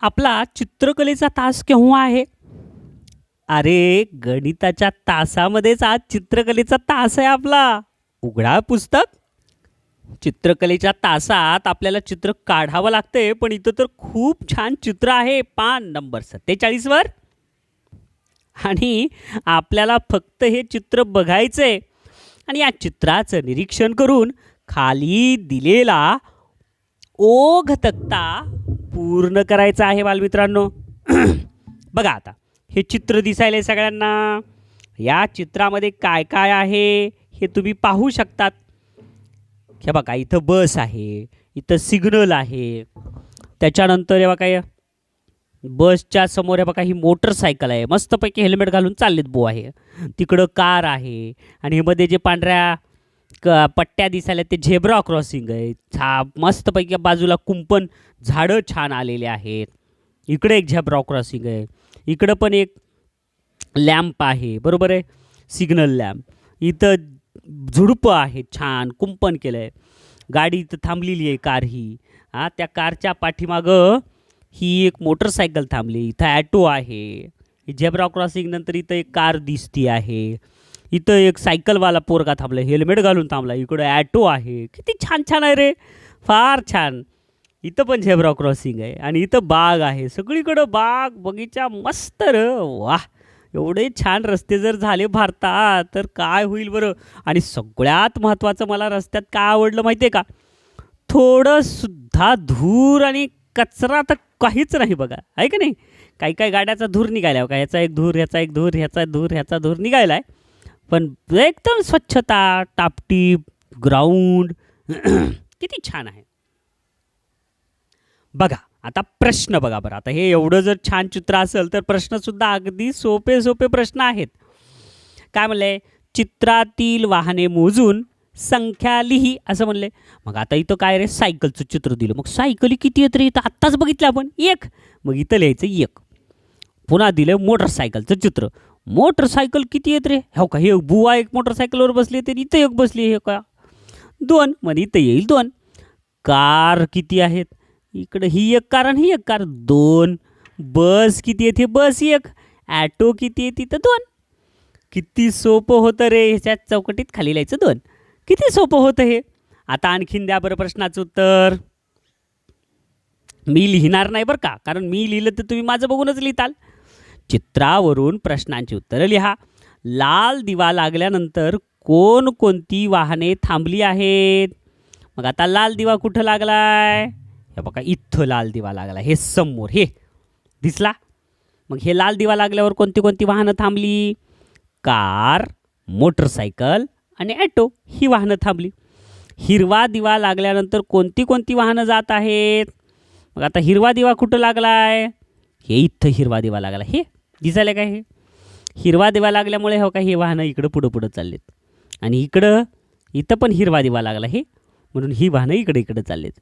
आपला चित्रकलेचा तास केव्हा आहे? अरे गणिताच्या तासामध्येच आज चित्रकलेचा तास आहे आपला. उघडा पुस्तक. चित्रकलेच्या तासात आपल्याला चित्र काढावं लागते पण इथं तर खूप छान चित्र आहे. पान नंबर सत्तेचाळीसवर. आणि आपल्याला फक्त हे चित्र बघायचंय. आणि या चित्राचं निरीक्षण करून खाली दिलेला ओघ तक्ता पूर्ण करायचं आहे बालमित्रांनो. बघा आता हे चित्र दिसायलंय सगळ्यांना. या चित्रामध्ये काय काय आहे हे तुम्ही पाहू शकतात. हे बघा इथं बस आहे इथं सिग्नल आहे. त्याच्यानंतर हे बघा बसच्या समोर हे बघा ही मोटरसायकल आहे. मस्तपैकी हेल्मेट घालून चाललेत बो आहे तिकडं कार आहे आणि हे मध्ये जे पांढऱ्या क पट्ट्या दिसायला ते झेब्रा क्रॉसिंग आहे. छा मस्तपैकी बाजूला कुंपण झाडं छान आलेले आहेत. इकडे एक झेब्रा क्रॉसिंग आहे. इकडं पण एक लॅम्प आहे. बरोबर आहे? Signal lamp. इथं झुडपं आहे छान कुंपण केलं आहे गाडी इथं थांबलेली आहे कार ही. हां त्या कारच्या पाठीमागं ही एक मोटरसायकल थांबली. इथं ॲटो आहे. झेब्रा क्रॉसिंग नंतर इथं एक कार दिसती आहे. इथं एक सायकलवाला पोरगा थांबला हेल्मेट घालून थांबला इकडं ॲटो आहे. किती छान छान आहे रे. फार छान. इथं पण झेब्रा क्रॉसिंग आहे आणि इथं बाग आहे. सगळीकडं बाग बगीचा मस्त र. वा एवढे छान रस्ते जर झाले भारतात तर काय होईल बरं? आणि सगळ्यात महत्त्वाचं मला रस्त्यात काय आवडलं माहिती आहे का थोडंसुद्धा धूर आणि कचरा तर काहीच नाही बघा. आहे का नाही? काही काही गाड्याचा धूर निघाला का ह्याचा एक धूर ह्याचा एक धूर ह्याचा धूर ह्याचा धूर निघाला आहे पण एकदम स्वच्छता टापटीप ग्राउंड किती छान आहे. बघा आता प्रश्न बघा बरं. आता हे एवढं जर छान चित्र असेल तर प्रश्नसुद्धा अगदी सोपे सोपे प्रश्न आहेत. काय म्हणले? चित्रातील वाहने मोजून संख्या लिही असं म्हणले. मग आता इथं काय रे? सायकलचं चित्र दिलं. मग सायकली किती येत रे? इथं आत्ताच बघितलं आपण. एक. मग इथं लिहायचं एक. पुन्हा दिलं मोटरसायकलचं चित्र. मोटरसायकल किती येत रे? हो का? हे बुवा एक मोटरसायकलवर बसली तर इथं एक बसली हे का? दोन. मग इथं येईल दोन. कार किती आहेत? इकडं ही एक कार आणि ही एक कार. दोन. बस किती येते बस एक. ॲटो किती आहे तिथं दोन. किती सोपं होतं रे? ह्याच्या चौकटीत खाली लिहायचं दोन. किती सोपं होतं हे? आता आणखीन द्या बरं प्रश्नाचं उत्तर. मी लिहिणार नाही बरं का? कारण मी लिहिलं तर तुम्ही माझं बघूनच लिहिताल. चित्रावरून प्रश्नांची उत्तरं लिहा. लाल दिवा लागल्यानंतर कोणकोणती वाहने थांबली आहेत? मग आता लाल दिवा कुठं लागलाय? हे बघा इथं लाल दिवा लागला हे समोर हे दिसला? मग हे लाल दिवा लागल्यावर कोणती कोणती वाहनं थांबली? कार मोटरसायकल आणि ॲटो ही वाहनं थांबली. हिरवा दिवा लागल्यानंतर कोणती कोणती वाहनं जात आहेत? मग आता हिरवा दिवा कुठं लागलाय? हे इथं हिरवा दिवा लागला हे दिसायला काय हे? हिरवा दिवा लागल्यामुळे हो का हे वाहनं इकडं पुढं पुढं चाललेत. आणि इकडं इथं पण हिरवा दिवा लागला हे. म्हणून ही वाहनं इकडे इकडे चाललेत.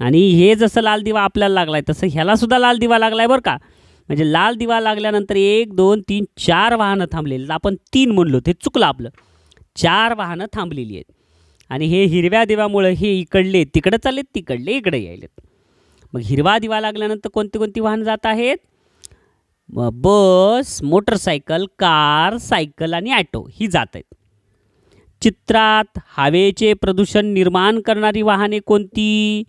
आणि हे जसं लाल दिवा आपल्याला लागलाय तसं ह्यालासुद्धा लाल दिवा लागलाय बरं का. म्हणजे लाल दिवा लागल्यानंतर एक दोन तीन चार वाहनं थांबलेली आपण तीन म्हणलो ते चुकलं आपलं. चार वाहनं थांबलेली आहेत. आणि हे हिरव्या दिव्यामुळं हे इकडले तिकडं चाललेत तिकडले इकडे यायलेत. मग हिरवा दिवा लागल्यानंतर कोणती कोणती वाहनं जात आहेत? बस मोटरसायकल कार सायकल आणि ॲटो ही जात आहेत. चित्रात हवेचे प्रदूषण निर्माण करणारी वाहने कोणती?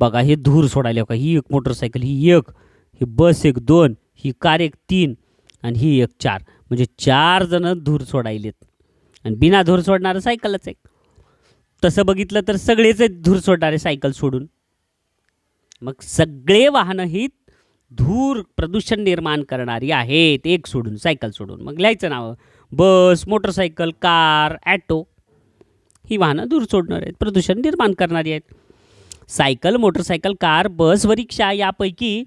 बघा हे धूर सोडायला का? ही एक मोटरसायकल ही एक ही बस एक दोन ही कार एक तीन आणि ही एक चार. म्हणजे चार जण धूर सोडायलेत. आणि बिना धूर सोडणारं सायकलच एक तसं बघितलं तर सगळेच आहेत धूर सोडणारे सायकल सोडून. मग सगळे वाहनं ही धूर प्रदूषण निर्माण करणारी आहेत एक सोडून सायकल सोडून. मग लिहायचं नाव बस मोटरसायकल कार ॲटो ही वाहनं धूर सोडणार आहेत प्रदूषण निर्माण करणारी आहेत. सायकल मोटरसायकल कार बस व रिक्षा यापैकी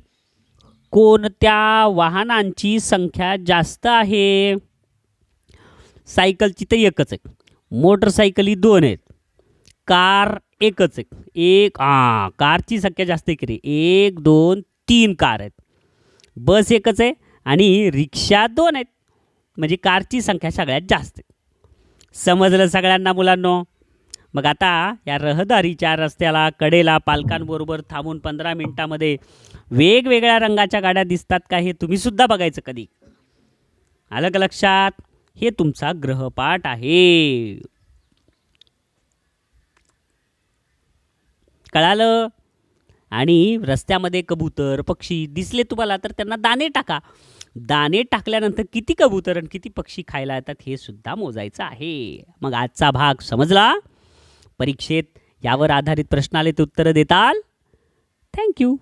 कोणत्या वाहनांची संख्या जास्त आहे? सायकलची तर एकच आहे. मोटरसायकली दोन आहेत. कार एकच आहे. एक हां कारची संख्या जास्त आहे की रे एक दोन तीन कार आहेत. बस एकच आहे आणि रिक्षा दोन आहेत. म्हणजे कारची संख्या सगळ्यात जास्त आहे. समजलं सगळ्यांना मुलांनो? मग आता या रहदारीच्या रस्त्याला कडेला पालकांबरोबर थांबून पंधरा मिनिटामध्ये वेगवेगळ्या रंगाच्या गाड्या दिसतात का हे तुम्ही सुद्धा बघायचं कधी? आलं का लक्षात? हे तुमचा ग्रहपाठ आहे. कळालं? आणि रस्त्यामध्ये कबूतर पक्षी दिसले तुम्हाला तर त्यांना दाणे टाका. दाणे टाकल्यानंतर किती कबूतर आणि किती पक्षी खायला येतात हे सुद्धा मोजायचं आहे. मग आजचा भाग समजला? परीक्षेत यावर आधारित प्रश्नाले ते उत्तरं देताल? थँक्यू